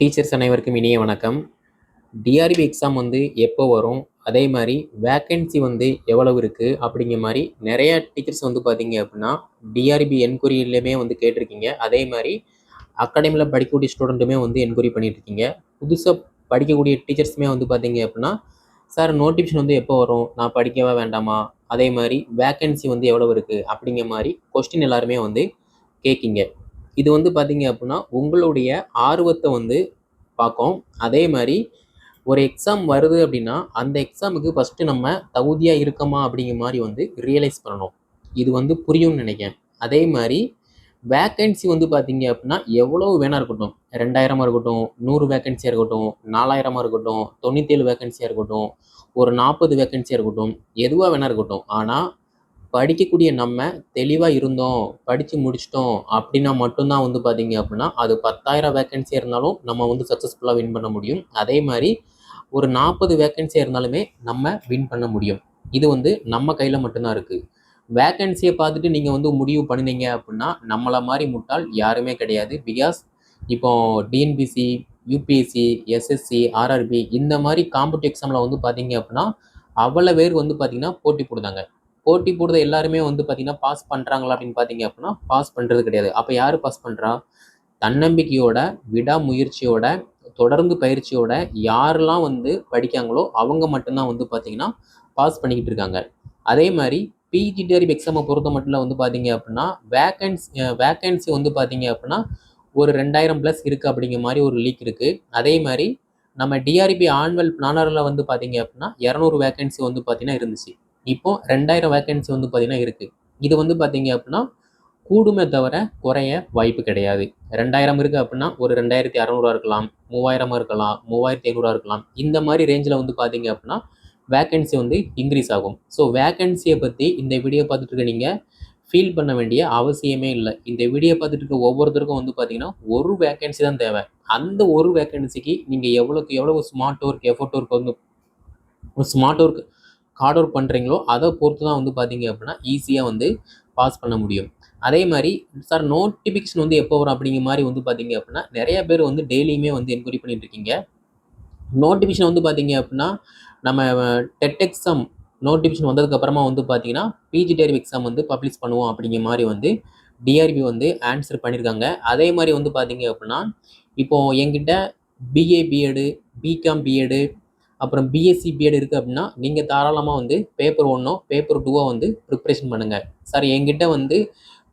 Teachers அனைவருக்கும் இனிய வணக்கம். டிஆர்பி எக்ஸாம் வந்து எப்போ வரும்? அதே மாதிரி வேக்கன்சி வந்து எவ்வளவு இருக்குது அப்படிங்கிற மாதிரி நிறைய டீச்சர்ஸ் வந்து பார்த்தீங்க அப்படின்னா டிஆர்பி என்கொயரியிலுமே வந்து கேட்டிருக்கீங்க. அதே மாதிரி அகாடமியில் படிக்கக்கூடிய ஸ்டூடெண்ட்டுமே வந்து என்கொயரி பண்ணிட்டு இருக்கீங்க புதுசாக படிக்கக்கூடிய டீச்சர்ஸுமே வந்து பார்த்தீங்க அப்படின்னா சார் நோட்டிஃபிகேஷன் வந்து எப்போ வரும்? நான் படிக்கவா வேண்டாமா? அதே மாதிரி வேக்கன்சி வந்து எவ்வளவு இருக்குது அப்படிங்கிற மாதிரி கொஸ்டின் எல்லாருமே வந்து கேட்கிங்க. இது வந்து பார்த்தீங்க அப்படின்னா உங்களுடைய ஆர்வத்தை வந்து பார்க்கும் அதே மாதிரி ஒரு எக்ஸாம் வருது அப்படின்னா அந்த எக்ஸாமுக்கு ஃபஸ்ட்டு நம்ம தகுதியாக இருக்கோமா அப்படிங்கிற மாதிரி வந்து ரியலைஸ் பண்ணணும். இது வந்து புரியும்னு நினைக்கிறேன். அதே மாதிரி வேக்கன்சி வந்து பார்த்தீங்க அப்படின்னா எவ்வளோ வேணா இருக்கட்டும். ரெண்டாயிரமாக இருக்கட்டும் நூறு வேக்கன்சியாக இருக்கட்டும் நாலாயிரமாக இருக்கட்டும் தொண்ணூற்றேழு வேக்கன்சியாக இருக்கட்டும் ஒரு நாற்பது வேக்கன்சியாக இருக்கட்டும் எதுவாக வேணா இருக்கட்டும். ஆனால் படிக்கக்கூடிய நம்ம தெளிவாக இருந்தோம் படித்து முடிச்சிட்டோம் அப்படின்னா மட்டும்தான் வந்து பார்த்தீங்க அப்படின்னா அது பத்தாயிரம் வேக்கன்சியாக இருந்தாலும் நம்ம வந்து சக்ஸஸ்ஃபுல்லாக வின் பண்ண முடியும். அதே மாதிரி ஒரு நாற்பது வேக்கன்சியாக இருந்தாலுமே நம்ம வின் பண்ண முடியும். இது வந்து நம்ம கையில் மட்டும்தான் இருக்குது வேக்கன்சியை பார்த்துட்டு நீங்கள் வந்து முடிவு பண்ணினீங்க அப்படின்னா நம்மளை மாதிரி முட்டாள் யாருமே கிடையாது. பிகாஸ் இப்போ டிஎன்பிசி யூபிஎஸ்சி எஸ்எஸ்சி ஆர்ஆர்பி இந்த மாதிரி காம்படிவ் எக்ஸாமில் வந்து பார்த்தீங்க அப்படின்னா அவ்வளோ பேர் வந்து பார்த்திங்கன்னா போட்டி போடுதாங்க. போட்டி போடுறது எல்லாருமே வந்து பார்த்தீங்கன்னா பாஸ் பண்ணுறாங்களா அப்படின்னு பார்த்தீங்க அப்படின்னா பாஸ் பண்ணுறது கிடையாது. அப்போ யார் பாஸ் பண்ணுறா தன்னம்பிக்கையோட விடாமுயற்சியோட தொடர்ந்து பயிற்சியோட யாரெல்லாம் வந்து படிக்காங்களோ அவங்க மட்டும்தான் வந்து பார்த்தீங்கன்னா பாஸ் பண்ணிக்கிட்டு இருக்காங்க. அதே மாதிரி பிஜிடிஆர்பி எக்ஸாமை பொறுத்த மட்டும் வந்து பார்த்தீங்க அப்படின்னா வேக்கன்சி வேக்கன்சி வந்து பார்த்தீங்க அப்படின்னா ஒரு ரெண்டாயிரம் ப்ளஸ் இருக்குது அப்படிங்கிற மாதிரி ஒரு லீக் இருக்குது அதே மாதிரி நம்ம டிஆர்பி ஆன்வல் பிளானரில் வந்து பார்த்தீங்க அப்படின்னா இரநூறு வேக்கன்சி வந்து பார்த்தீங்கன்னா இருந்துச்சு. இப்போ ரெண்டாயிரம் வேக்கன்சி வந்து பார்த்தீங்கன்னா இருக்குது இது வந்து பார்த்தீங்க அப்படின்னா கூடுமே தவிர குறைய வாய்ப்பு கிடையாது. ரெண்டாயிரம் இருக்குது அப்படின்னா ஒரு ரெண்டாயிரத்தி அறநூறுவா இருக்கலாம் மூவாயிரமாக இருக்கலாம் மூவாயிரத்தி ஐநூறுவா இருக்கலாம். இந்த மாதிரி ரேஞ்சில் வந்து பார்த்தீங்க அப்படின்னா வேக்கன்சி வந்து இன்க்ரீஸ் ஆகும். ஸோ வேக்கன்சியை பற்றி இந்த வீடியோ பார்த்துட்டு இருக்க நீங்கள் ஃபீல் பண்ண வேண்டிய அவசியமே இல்லை. இந்த வீடியோ பார்த்துட்டு இருக்க ஒவ்வொருத்தருக்கும் வந்து பார்த்தீங்கன்னா ஒரு வேக்கன்சி தான் தேவை. அந்த ஒரு வேக்கன்சிக்கு நீங்கள் எவ்வளோக்கு எவ்வளோ ஸ்மார்ட் ஒர்க் எஃபர்ட் ஒர்க் வந்து ஒரு ஸ்மார்ட் ஒர்க் ஹார்ட் ஒர்க் பண்ணுறீங்களோ அதை பொறுத்து தான் வந்து பார்த்தீங்க அப்படின்னா ஈஸியாக வந்து பாஸ் பண்ண முடியும். அதே மாதிரி சார் நோட்டிஃபிகேஷன் வந்து எப்போ வரும் அப்படிங்கிற மாதிரி வந்து பார்த்தீங்க அப்படின்னா நிறைய பேர் வந்து டெய்லியுமே வந்து என்கொயரி பண்ணிட்டு இருக்கீங்க. நோட்டிஃபிகேஷன் வந்து பார்த்தீங்க அப்படின்னா நம்ம டெட் எக்ஸாம் நோட்டிஃபிகேஷன் வந்ததுக்கப்புறமா வந்து பார்த்தீங்கன்னா பிஜி டேரிவ் எக்ஸாம் வந்து பப்ளிஷ் பண்ணுவோம் அப்படிங்கிற மாதிரி வந்து டிஆர்பி வந்து ஆன்சர் பண்ணியிருக்காங்க அதே மாதிரி வந்து பார்த்தீங்க அப்படின்னா இப்போது என்கிட்ட பிஏ பிஎடு பிகாம் பிஎடு அப்புறம் பிஎஸ்சி பிஎட் இருக்குது அப்படின்னா நீங்கள் தாராளமாக வந்து பேப்பர் ஒன்றோ பேப்பர் டூவோ வந்து ப்ரிப்ரேஷன் பண்ணுங்கள் சார் என்கிட்ட வந்து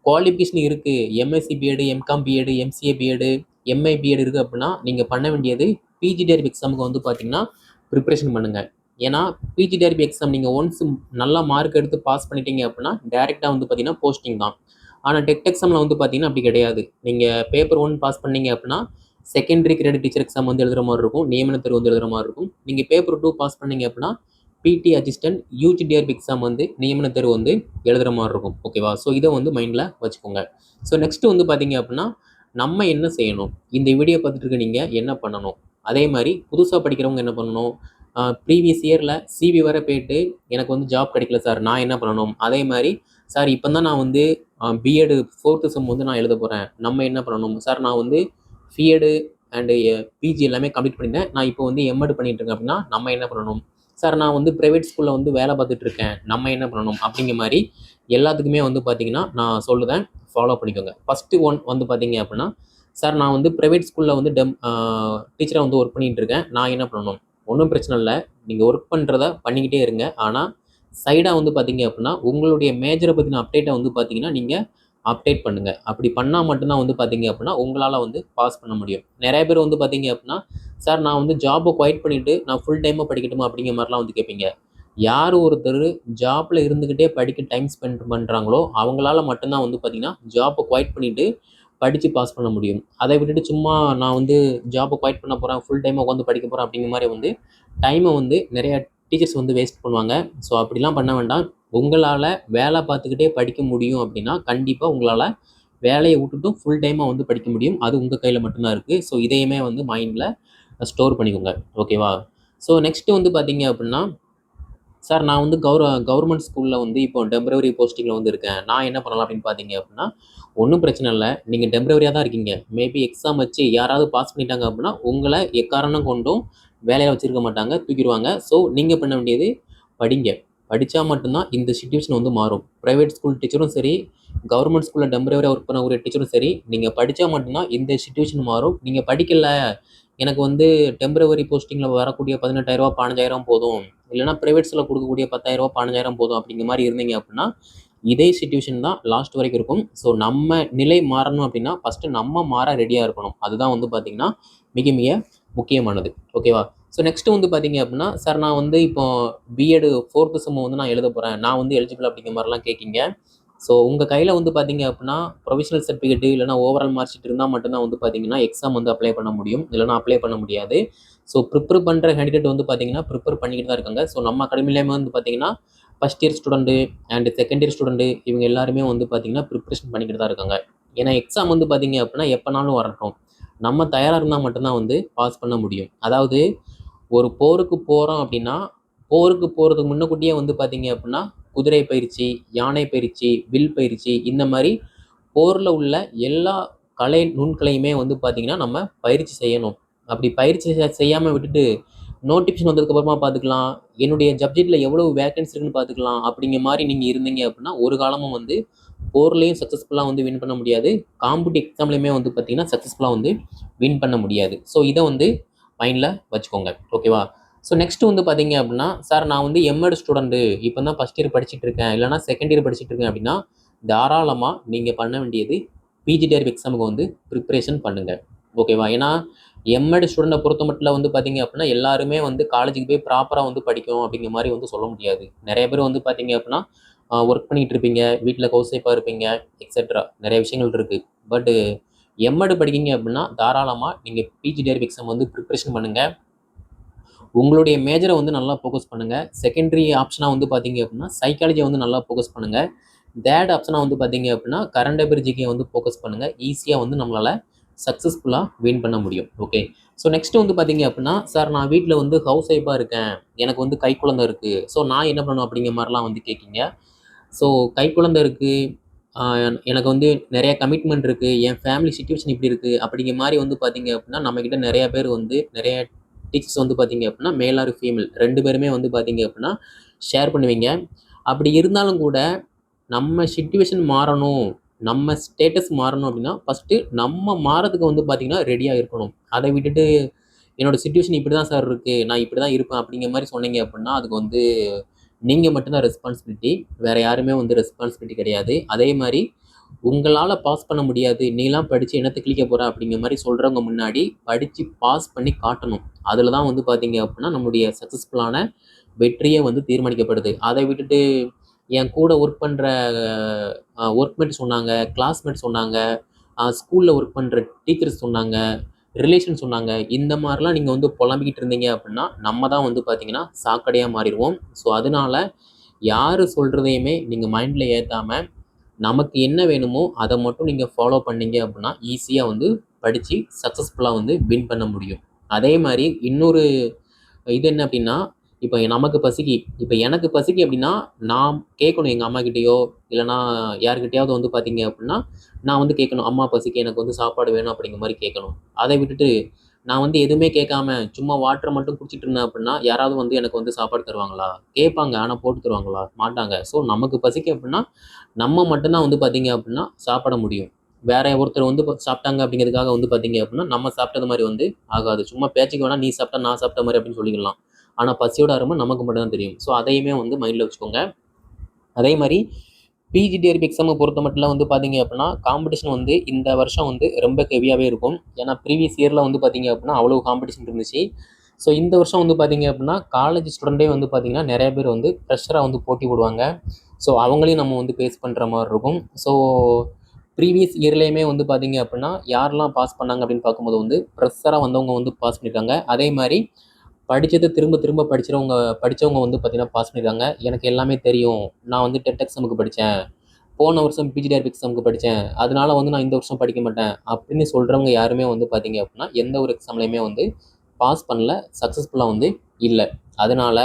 குவாலிஃபிகேஷன் இருக்குது MSc BEd MCom BEd MCA BEd MA BEd இருக்குது அப்படின்னா நீங்கள் பண்ண வேண்டியது பிஜிடிஆர்பி எக்ஸாமுக்கு வந்து பார்த்தீங்கன்னா ப்ரிப்ரேஷன் பண்ணுங்கள் ஏன்னா பிஜிடிஆர்பி எக்ஸாம் நீங்கள் ஒன்ஸ் நல்லா மார்க் எடுத்து பாஸ் பண்ணிட்டீங்க அப்படின்னா டேரெக்டாக வந்து பார்த்தீங்கன்னா போஸ்டிங் தான். ஆனால் டெட் எக்ஸாமில் வந்து பார்த்தீங்கன்னா அப்படி கிடையாது. நீங்கள் பேப்பர் ஒன் பாஸ் பண்ணீங்க அப்படின்னா செகண்டரி கிரேட் டீச்சர் எக்ஸாம் வந்து எழுதுகிற மாதிரி இருக்கும். நியமன தேர்வு வந்து எழுதுகிற மாதிரி இருக்கும். நீங்கள் பேப்பர் டூ பாஸ் பண்ணீங்க அப்படின்னா பிடி அசிஸ்டன்ட் யூஜிடிஆர்பி எக்ஸாம் வந்து நியமன தேர்வு வந்து எழுதுகிற மாதிரி இருக்கும். ஓகேவா ஸோ இதை வந்து மைண்டில் வச்சுக்கோங்க. ஸோ நெக்ஸ்ட்டு வந்து பார்த்தீங்க அப்படின்னா நம்ம என்ன செய்யணும்? இந்த வீடியோ பார்த்துட்டு இருக்க நீங்கள் என்ன பண்ணணும்? அதே மாதிரி புதுசாக படிக்கிறவங்க என்ன பண்ணணும்? ப்ரீவியஸ் இயரில் சிவி வர போயிட்டு எனக்கு வந்து ஜாப் கிடைக்கல சார் நான் என்ன பண்ணணும்? அதே மாதிரி சார் இப்போ தான் நான் வந்து பிஎடு ஃபோர்த்து செம் வந்து நான் எழுத போகிறேன் நம்ம என்ன பண்ணணும்? சார் நான் வந்து ஃபியடு அண்டு பிஜி எல்லாமே கம்ப்ளீட் பண்ணிட்டேன் நான் இப்போ வந்து எம்எட் பண்ணிட்டு இருக்கேன் அப்படின்னா நம்ம என்ன பண்ணணும்? சார் நான் வந்து ப்ரைவேட் ஸ்கூலில் வந்து வேலை பார்த்துட்டு இருக்கேன். நம்ம என்ன பண்ணணும்? அப்படிங்கிற மாதிரி எல்லாத்துக்குமே வந்து பார்த்தீங்கன்னா நான் சொல்லுதேன் ஃபாலோ பண்ணிக்கோங்க. ஃபஸ்ட்டு ஒன் வந்து பார்த்தீங்க அப்படின்னா சார் நான் வந்து ப்ரைவேட் ஸ்கூலில் வந்து டெம் டீச்சராக வந்து ஒர்க் பண்ணிகிட்டு இருக்கேன். நான் என்ன பண்ணணும்? ஒன்றும் பிரச்சனை இல்லை. நீங்கள் ஒர்க் பண்ணுறத பண்ணிக்கிட்டே இருங்க. ஆனால் சைடாக வந்து பார்த்தீங்க அப்படின்னா உங்களுடைய மேஜரை பற்றின அப்டேட்டை வந்து பார்த்தீங்கன்னா நீங்கள் அப்டேட் பண்ணுங்கள் அப்படி பண்ணால் மட்டும்தான் வந்து பார்த்தீங்க அப்படின்னா உங்களால் வந்து பாஸ் பண்ண முடியும். நிறைய பேர் வந்து பார்த்தீங்க அப்படின்னா சார் நான் வந்து ஜாபை குவைட் பண்ணிவிட்டு நான் ஃபுல் டைமாக படிக்கட்டுமா? அப்படிங்கிற மாதிரிலாம் வந்து கேட்பீங்க. யார் ஒருத்தர் ஜாப்பில் இருந்துக்கிட்டே படிக்க டைம் ஸ்பெண்ட் பண்ணுறாங்களோ அவங்களால மட்டும்தான் வந்து பார்த்திங்கன்னா ஜாப்பை குவைட் பண்ணிவிட்டு படித்து பாஸ் பண்ண முடியும். அதை விட்டுட்டு சும்மா நான் வந்து ஜாப்பை குவைட் பண்ண போகிறேன் ஃபுல் டைமாக உட்காந்து படிக்க போகிறேன் அப்படிங்கிற மாதிரி வந்து டைமை வந்து நிறையா டீச்சர்ஸ் வந்து வேஸ்ட் பண்ணுவாங்க. ஸோ அப்படிலாம் பண்ண வேண்டாம். உங்களால் வேலை பார்த்துக்கிட்டே படிக்க முடியும் அப்படின்னா கண்டிப்பாக உங்களால் வேலையை விட்டுட்டும் ஃபுல் டைமாக வந்து படிக்க முடியும். அது உங்கள் கையில் மட்டும்தான் இருக்குது ஸோ இதையுமே வந்து மைண்டில் ஸ்டோர் பண்ணிக்கோங்க. ஓகேவா ஸோ நெக்ஸ்ட்டு வந்து பார்த்தீங்க அப்படின்னா சார் நான் வந்து கௌர கவர்மெண்ட் ஸ்கூலில் வந்து இப்போ டெம்பரவரி போஸ்டிங்கில் வந்து இருக்கேன். நான் என்ன பண்ணலாம் அப்படின்னு பார்த்தீங்க அப்படின்னா ஒன்றும் பிரச்சனை இல்லை. நீங்கள் டெம்பரவரியாக தான் இருக்கீங்க. மேபி எக்ஸாம் வச்சு யாராவது பாஸ் பண்ணிட்டாங்க அப்படின்னா உங்களை எக்காரணம் கொண்டும் வேலையில் வச்சுருக்க மாட்டாங்க. தூக்கிடுவாங்க. ஸோ நீங்கள் பண்ண வேண்டியது படிங்க. படித்தா மட்டும்தான் இந்த சுச்சுவேஷன் வந்து மாறும். ப்ரைவேட் ஸ்கூல் டீச்சரும் சரி கவர்மெண்ட் ஸ்கூலில் டெம்பரவரியாக ஒர்க் பண்ண ஒரு டீச்சரும் சரி நீங்கள் படித்தா மட்டும்தான் இந்த சுச்சுவேஷன் மாறும். நீங்கள் படிக்கல எனக்கு வந்து டெம்பரவரி போஸ்டிங்கில் வரக்கூடிய பதினெட்டாயிரரூவா பதினஞ்சாயிரம் போதும். இல்லைனா ப்ரைவேட்ஸில் கொடுக்கக்கூடிய பத்தாயிரரூவா பதினஞ்சாயிரம் போதும் அப்படிங்கிற மாதிரி இருந்தீங்க அப்படின்னா இதே சுச்சுவேஷன் தான் லாஸ்ட் வரைக்கும் இருக்கும். ஸோ நம்ம நிலை மாறணும் அப்படின்னா ஃபஸ்ட்டு நம்ம மாற ரெடியாக இருக்கணும். அதுதான் வந்து பார்த்திங்கன்னா மிக மிக முக்கியமானது. ஓகேவா ஸோ நெக்ஸ்ட்டு வந்து பார்த்தீங்க அப்படின்னா சார் நான் வந்து இப்போ பிஎட் ஃபோர்த்து செம் வந்து நான் எழுத போகிறேன் நான் வந்து எலிஜிபிள் அப்படிங்கிற மாதிரிலாம் கேட்கிங்க ஸோ உங்கள் கையில் வந்து பார்த்தீங்க அப்படின்னா ப்ரொவிஷனல் சர்டிஃபிகேட்டு இல்லைனா ஓவரால் மார்க் ஷீட் இருந்தால் மட்டும்தான் வந்து பார்த்தீங்கன்னா எக்ஸாம் வந்து அப்ளை பண்ண முடியும். இல்லைனா அப்ளை பண்ண முடியாது. ஸோ ப்ரிப்பேர் பண்ணுற கேண்டிடேட் வந்து பார்த்தீங்கன்னா ப்ரிப்பேர் பண்ணிக்கிட்டு தான் இருக்காங்க. ஸோ நம்ம அகாடமிலேயுமே வந்து பார்த்தீங்கன்னா first year student and second year student இவங்க எல்லாருமே வந்து பார்த்தீங்கன்னா ப்ரிப்ரேஷன் பண்ணிக்கிட்டு தான் இருக்காங்க. ஏன்னா எக்ஸாம் வந்து பார்த்தீங்க அப்படின்னா எப்போனாலும் வரட்டும். நம்ம தயாராக இருந்தால் மட்டும்தான் வந்து பாஸ் பண்ண முடியும். அதாவது ஒரு போருக்கு போகிறோம் அப்படின்னா போருக்கு போகிறதுக்கு முன்னக்கூட்டியே வந்து பார்த்தீங்க அப்படின்னா குதிரை பயிற்சி யானை பயிற்சி வில் பயிற்சி இந்த மாதிரி போரில் உள்ள எல்லா கலை நுண்கலையுமே வந்து பார்த்திங்கன்னா நம்ம பயிற்சி செய்யணும். அப்படி பயிற்சி செய்யாமல் விட்டுட்டு நோட்டிஃபிகேஷன் வந்ததுக்கப்புறமா பார்த்துக்கலாம் என்னுடைய சப்ஜெக்டில் எவ்வளோ வேக்கன்சி இருக்குன்னு பார்த்துக்கலாம் அப்படிங்கிற மாதிரி நீங்கள் இருந்தீங்க அப்படின்னா ஒரு காலமும் வந்து போர்லேயும் சக்ஸஸ்ஃபுல்லாக வந்து வின் பண்ண முடியாது. காம்படிட்டிவ் எக்ஸாம்லேயுமே வந்து பார்த்திங்கன்னா சக்ஸஸ்ஃபுல்லாக வந்து வின் பண்ண முடியாது. ஸோ இதை வந்து மைண்டில் வச்சுக்கோங்க. ஓகேவா? ஸோ நெக்ஸ்ட்டு வந்து பார்த்தீங்க அப்படின்னா சார் நான் வந்து எம்எட் ஸ்டூடெண்ட்டு இப்போ தான் ஃபஸ்ட் இயர் படிச்சுட்டு இருக்கேன். இல்லைனா செகண்ட் இயர் படிச்சுட்டு இருக்கேன் அப்படின்னா தாராளமாக நீங்கள் பண்ண வேண்டியது பிஜி டேர்வ் எக்ஸாமுக்கு வந்து ப்ரிப்ரேஷன் பண்ணுங்கள் ஓகேவா? ஏன்னா எம்எட் ஸ்டூடெண்ட்டை பொறுத்த மட்டும் வந்து பார்த்தீங்க அப்படின்னா எல்லாருமே வந்து காலேஜுக்கு போய் ப்ராப்பராக வந்து படிக்கும் அப்படிங்கிற மாதிரி வந்து சொல்ல முடியாது. நிறைய பேர் வந்து பார்த்தீங்க அப்படின்னா ஒர்க் பண்ணிகிட்டு இருப்பீங்க. வீட்டில் ஹவுஸ் இருப்பீங்க எக்ஸெட்ரா நிறைய விஷயங்கள் இருக்குது பட்டு எம்எடு படிக்கிங்க அப்படின்னா தாராளமாக நீங்கள் பிஜி பிஜிடிஆர்பி எக்ஸாம் வந்து ப்ரிப்ரேஷன் பண்ணுங்கள் உங்களுடைய மேஜரை வந்து நல்லா ஃபோக்கஸ் பண்ணுங்கள் செகண்டரி ஆப்ஷனாக வந்து பார்த்தீங்க அப்படின்னா சைக்காலஜியை வந்து நல்லா ஃபோக்கஸ் பண்ணுங்கள் தேர்ட் ஆப்ஷனாக வந்து பார்த்தீங்க அப்படின்னா கரண்ட் அஃபேர் ஜிகே வந்து ஃபோக்கஸ் பண்ணுங்கள் ஈஸியாக வந்து நம்மளால் சக்ஸஸ்ஃபுல்லாக வின் பண்ண முடியும். ஓகே ஸோ நெக்ஸ்ட் வந்து பார்த்தீங்க அப்படின்னா சார் நான் வீட்டில் வந்து ஹவுஸ் ஒய்ஃபாக இருக்கேன். எனக்கு வந்து கை குழந்தை இருக்குது ஸோ நான் என்ன பண்ணணும்? அப்படிங்கிற மாதிரிலாம் வந்து கேட்கிங்க ஸோ கை குழந்தை இருக்குது எனக்கு வந்து நிறைய கமிட்மெண்ட் இருக்குது என் ஃபேமிலி சுச்சுவேஷன் இப்படி இருக்குது அப்படிங்கிற மாதிரி வந்து பார்த்தீங்க அப்படின்னா நம்மக்கிட்ட நிறைய பேர் வந்து நிறைய டீச்சர்ஸ் வந்து பார்த்தீங்க அப்படின்னா மேல் ஆர் ஃபீமேல் ரெண்டு பேருமே வந்து பார்த்தீங்க அப்படின்னா ஷேர் பண்ணுவீங்க. அப்படி இருந்தாலும் கூட நம்ம சுச்சுவேஷன் மாறணும் நம்ம ஸ்டேட்டஸ் மாறணும் அப்படின்னா ஃபஸ்ட்டு நம்ம மாறதுக்கு வந்து பார்த்திங்கன்னா ரெடியாக இருக்கணும். அதை விட்டுட்டு என்னோடய சுச்சுவேஷன் இப்படி தான் சார் இருக்குது நான் இப்படி தான் இருப்பேன் அப்படிங்கிற மாதிரி சொன்னீங்க அப்படின்னா அதுக்கு வந்து நீங்கள் மட்டும்தான் ரெஸ்பான்சிபிலிட்டி வேறு யாருமே வந்து ரெஸ்பான்சிபிலிட்டி கிடையாது. அதே மாதிரி உங்களால் பாஸ் பண்ண முடியாது. நீலாம் படித்து என்னத்தை கிளிக்க போகிற அப்படிங்கிற மாதிரி சொல்கிறவங்க முன்னாடி படித்து பாஸ் பண்ணி காட்டணும். அதில் தான் வந்து பார்த்தீங்க அப்படின்னா நம்முடைய சக்ஸஸ்ஃபுல்லான வெற்றியே வந்து தீர்மானிக்கப்படுது. அதை விட்டுட்டு என் கூட ஒர்க் பண்ணுற ஒர்க்மேட் சொன்னாங்க கிளாஸ்மேட் சொன்னாங்க ஸ்கூலில் ஒர்க் பண்ணுற டீச்சர்ஸ் சொன்னாங்க ரிலேஷன் சொன்னாங்க. இந்த மாதிரிலாம் நீங்கள் வந்து புலம்பிக்கிட்டு இருந்தீங்க அப்படின்னா நம்ம தான் வந்து பார்த்தீங்கன்னா சாக்கடையாக மாறிடுவோம். ஸோ அதனால் யார் சொல்கிறதையுமே நீங்கள் மைண்டில் ஏற்றாமல் நமக்கு என்ன வேணுமோ அதை மட்டும் நீங்கள் ஃபாலோ பண்ணீங்க அப்படின்னா ஈஸியாக வந்து படித்து சக்ஸஸ்ஃபுல்லாக வந்து வின் பண்ண முடியும். அதே மாதிரி இன்னொரு இது என்ன அப்படின்னா இப்போ நமக்கு பசிக்கு. இப்போ எனக்கு பசிக்கு அப்படின்னா நான் கேட்கணும் எங்கள் அம்மாக்கிட்டேயோ இல்லைனா யார்கிட்டயாவது வந்து பார்த்தீங்க அப்படின்னா நான் வந்து கேட்கணும் அம்மா பசிக்கு. எனக்கு வந்து சாப்பாடு வேணும் அப்படிங்கிற மாதிரி கேட்கணும். அதை விட்டுட்டு நான் வந்து எதுவுமே கேட்காம சும்மா வாட்டரை மட்டும் குடிச்சிட்டு இருந்தேன் அப்படின்னா யாராவது வந்து எனக்கு வந்து சாப்பாடு தருவாங்களா? கேட்பாங்க ஆனால் போட்டு தருவாங்களா? மாட்டாங்க. ஸோ நமக்கு பசிக்கு அப்படின்னா நம்ம மட்டும்தான் வந்து பார்த்தீங்க அப்படின்னா சாப்பிட முடியும். வேற ஒருத்தர் வந்து சாப்பிட்டாங்க அப்படிங்கிறதுக்காக வந்து பார்த்தீங்க அப்படின்னா நம்ம சாப்பிட்டது மாதிரி வந்து ஆகாது. சும்மா பேச்சுக்கு வேணால் நீ சாப்பிட்டா நான் சாப்பிட்ட மாதிரி அப்படின்னு சொல்லிக்கலாம் ஆனால் பசியோட அருமை நமக்கு மட்டும்தான் தெரியும். ஸோ அதையுமே வந்து மைண்டில் வச்சுக்கோங்க. அதே மாதிரி பிஜிடிஆர்பி எக்ஸாமை பொறுத்த மட்டும் வந்து பார்த்தீங்க அப்படின்னா காம்படிஷன் வந்து இந்த வருஷம் வந்து ரொம்ப ஹெவியாகவே இருக்கும். ஏன்னா ப்ரீவியஸ் இயரில் வந்து பார்த்தீங்க அப்படின்னா அவ்வளோ காம்படிஷன் இருந்துச்சு. ஸோ இந்த வருஷம் வந்து பார்த்தீங்க அப்படின்னா காலேஜ் ஸ்டூடெண்ட்டே வந்து பார்த்தீங்கன்னா நிறைய பேர் வந்து ப்ரெஷராக வந்து போட்டி போடுவாங்க. ஸோ அவங்களையும் நம்ம வந்து ஃபேஸ் பண்ணுற மாதிரி இருக்கும். ஸோ ப்ரீவியஸ் இயர்லேயுமே வந்து பார்த்தீங்க அப்படின்னா யாரெல்லாம் பாஸ் பண்ணாங்க அப்படின்னு பார்க்கும்போது வந்து ப்ரெஷராக வந்தவங்க வந்து பாஸ் பண்ணியிருக்காங்க அதே மாதிரி படித்ததை திரும்ப திரும்ப படிக்கிறவங்க படித்தவங்க வந்து பார்த்திங்கன்னா பாஸ் பண்ணியிருக்காங்க எனக்கு எல்லாமே தெரியும். நான் வந்து டெட் எக்ஸாமுக்கு படித்தேன் போன வருஷம் பிஜிடிஆர்பி எக்ஸாமுக்கு படித்தேன் அதனால வந்து நான் இந்த வருஷம் படிக்க மாட்டேன் அப்படின்னு சொல்கிறவங்க யாருமே வந்து பார்த்தீங்க அப்படின்னா எந்த ஒரு எக்ஸாம்லையுமே வந்து பாஸ் பண்ணல சக்ஸஸ்ஃபுல்லாக வந்து இல்லை. அதனால்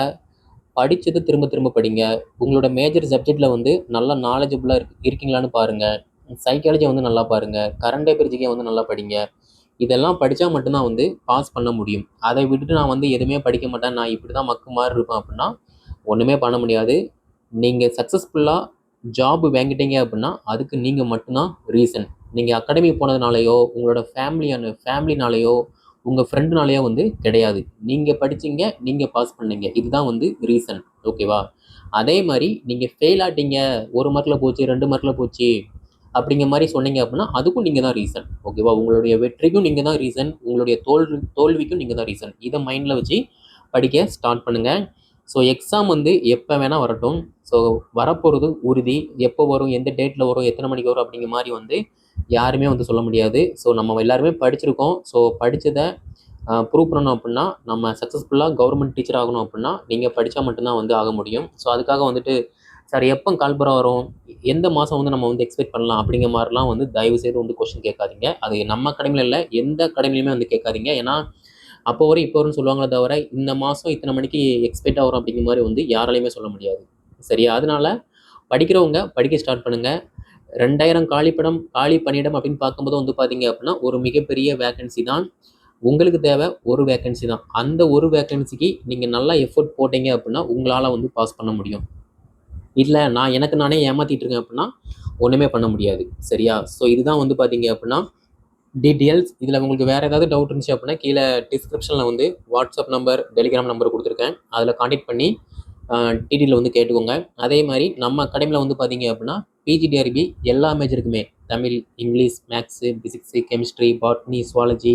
படித்தது திரும்ப திரும்ப படிங்க. உங்களோட மேஜர் சப்ஜெக்ட்டில் வந்து நல்லா நாலேஜபுளாக இருக்கு இருக்கீங்களான்னு பாருங்கள் சைக்காலஜியை வந்து நல்லா பாருங்கள் கரண்ட் அஃபேர் வந்து நல்லா படிங்க. இதெல்லாம் படித்தா மட்டும்தான் வந்து பாஸ் பண்ண முடியும். அதை விட்டுட்டு நான் வந்து எதுவுமே படிக்க மாட்டேன். நான் இப்படி தான் மக்கு மாதிரி இருப்பேன் அப்படின்னா ஒன்றுமே பண்ண முடியாது. நீங்கள் சக்ஸஸ்ஃபுல்லாக ஜாப் வாங்கிட்டீங்க அப்படின்னா அதுக்கு நீங்கள் மட்டும்தான் ரீசன் நீங்கள் அகாடமி போனதுனாலையோ உங்களோட ஃபேமிலியான ஃபேமிலினாலேயோ உங்கள் ஃப்ரெண்டுனாலேயோ வந்து கிடையாது. நீங்கள் படிச்சீங்க நீங்கள் பாஸ் பண்ணீங்க. இதுதான் வந்து ரீசன் ஓகேவா அதே மாதிரி நீங்கள் ஃபெயில் ஆட்டிங்க. ஒரு மார்க்கில் போச்சு ரெண்டு மார்க்கில் போச்சு. அப்படிங்கிற மாதிரி சொன்னீங்க அப்படின்னா அதுக்கும் நீங்கள் தான் ரீசன் ஓகேவா உங்களுடைய வெற்றிக்கும் நீங்கள் தான் ரீசன் உங்களுடைய தோல்வி தோல்விக்கும் நீங்கள் தான் ரீசன் இதை மைண்டில் வச்சு படிக்க ஸ்டார்ட் பண்ணுங்கள் ஸோ எக்ஸாம் வந்து எப்போ வேணால் வரட்டும். ஸோ வரப்போகிறது உறுதி. எப்போ வரும் எந்த டேட்டில் வரும் எத்தனை மணிக்கு வரும் அப்படிங்கிற மாதிரி வந்து யாருமே வந்து சொல்ல முடியாது. ஸோ நம்ம எல்லாருமே படிச்சிருக்கோம். ஸோ படித்ததை ப்ரூவ் பண்ணணும் அப்படின்னா நம்ம சக்ஸஸ்ஃபுல்லாக கவர்மெண்ட் டீச்சர் ஆகணும் அப்படின்னா நீங்கள் படித்தா மட்டும்தான் வந்து ஆக முடியும். ஸோ அதுக்காக வந்துட்டு சார் எப்போ கால்புரம் வரும்? எந்த மாதம் வந்து நம்ம வந்து எக்ஸ்பெக்ட் பண்ணலாம்? அப்படிங்கிற மாதிரிலாம் வந்து தயவு செய்து வந்து கொஸ்டின் கேட்காதீங்க. அது நம்ம கடமையில் இல்லை எந்த கடமையிலுமே வந்து கேட்காதீங்க. ஏன்னா அப்போ வரும் இப்போ வரும்னு சொல்லுவாங்களே தவிர இந்த மாதம் இத்தனை மணிக்கு எக்ஸ்பெக்ட் ஆகும் அப்படிங்கிற மாதிரி வந்து யாராலையுமே சொல்ல முடியாது. சரியா? அதனால படிக்கிறவங்க படிக்க ஸ்டார்ட் பண்ணுங்கள் ரெண்டாயிரம் காலிப்படம் காலி பணியிடம் அப்படின்னு பார்க்கும்போது வந்து பார்த்தீங்க அப்படின்னா ஒரு மிகப்பெரிய வேக்கன்சி தான். உங்களுக்கு தேவை ஒரு வேக்கன்சி தான். அந்த ஒரு வேக்கன்சிக்கு நீங்கள் நல்லா எஃபோர்ட் போட்டீங்க அப்படின்னா உங்களால் வந்து பாஸ் பண்ண முடியும். இல்லை நான் எனக்கு நானே ஏமாற்றிட்டு இருக்கேன் அப்படின்னா ஒன்றுமே பண்ண முடியாது. சரியா? ஸோ இதுதான் வந்து பார்த்தீங்க அப்படின்னா டீட்டெயில்ஸ் இதில் உங்களுக்கு வேறு ஏதாவது டவுட் இருந்துச்சு அப்படின்னா கீழே டிஸ்கிரிப்ஷனில் வந்து வாட்ஸ்அப் நம்பர் டெலிகிராம் நம்பர் கொடுத்துருக்கேன். அதில் காண்டாக்ட் பண்ணி டீட்டெயில் வந்து கேட்டுக்கோங்க. அதே மாதிரி நம்ம அகாடமியில் வந்து பார்த்தீங்க அப்படின்னா பிஜிடிஆர்பி எல்லா மேஜருக்குமே Tamil English maths physics chemistry botany zoology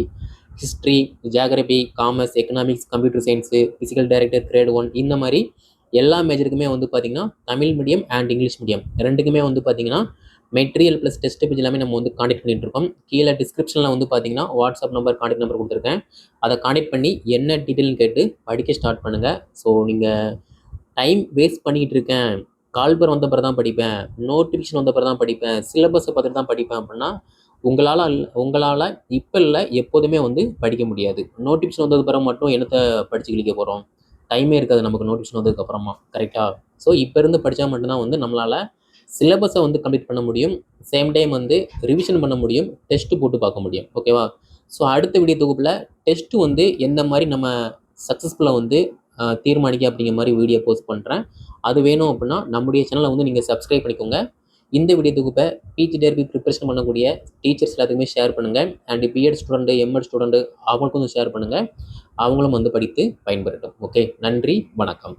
history geography commerce economics computer science physical director grade one இந்த மாதிரி எல்லா மேஜருக்குமே வந்து பார்த்திங்கன்னா Tamil medium and English medium ரெண்டுக்குமே வந்து பார்த்திங்கன்னா மெட்டீரியல் ப்ளஸ் டெஸ்ட் பேஜ் எல்லாமே நம்ம வந்து காண்டக்ட் பண்ணிட்டு இருக்கோம். கீழே டிஸ்கிரிப்ஷனில் வந்து பார்த்தீங்கன்னா வாட்ஸ்அப் நம்பர் காண்டக்ட் நம்பர் கொடுத்துருக்கேன். அதை காண்டக்ட் பண்ணி என்ன டீட்டெயில்னு கேட்டு படிக்க ஸ்டார்ட் பண்ணுங்கள் ஸோ நீங்கள் டைம் வேஸ்ட் பண்ணிக்கிட்டு இருக்கேன். கால்பர் வந்த பிறகு தான் படிப்பேன். நோட்டிஃபிகேஷன் வந்த பிறகு தான் படிப்பேன். சிலபஸை பார்த்துட்டு தான் படிப்பேன் அப்படின்னா உங்களால் உங்களால் இப்போ இல்லை எப்போதுமே வந்து படிக்க முடியாது. நோட்டிஃபிகேஷன் வந்தது பிறகு மட்டும் என்னத்தை படித்து கிழிக்க போகிறோம் டைமே இருக்காது நமக்கு நோட்டிஃபிகேஷன் வந்ததுக்கப்புறமா கரெக்டாக ஸோ இப்போ இருந்து படித்தா மட்டும்தான் வந்து நம்மளால் சிலபஸை வந்து கம்ப்ளீட் பண்ண முடியும். சேம் டைம் வந்து ரிவிஷன் பண்ண முடியும். டெஸ்ட்டு போட்டு பார்க்க முடியும். ஓகேவா ஸோ அடுத்த வீடியோ தொகுப்பில் டெஸ்ட்டு வந்து எந்த மாதிரி நம்ம சக்ஸஸ்ஃபுல்லாக வந்து தீர்மானிக்க அப்படிங்கிற மாதிரி வீடியோ போஸ்ட் பண்ணுறேன் அது வேணும் அப்படின்னா நம்முடைய சேனலை வந்து நீங்கள் சப்ஸ்கிரைப் பண்ணிக்கோங்க. இந்த வீடியோ தொகுப்பை பிஜி டேர்பி ப்ரிப்பரேஷன் பண்ணக்கூடிய டீச்சர்ஸ் எல்லாத்துக்குமே ஷேர் பண்ணுங்கள் and BEd student MEd student அவங்களுக்கும் வந்து ஷேர் பண்ணுங்கள் அவங்களும் வந்து படித்து பயன்பெறட்டும். ஓகே நன்றி வணக்கம்.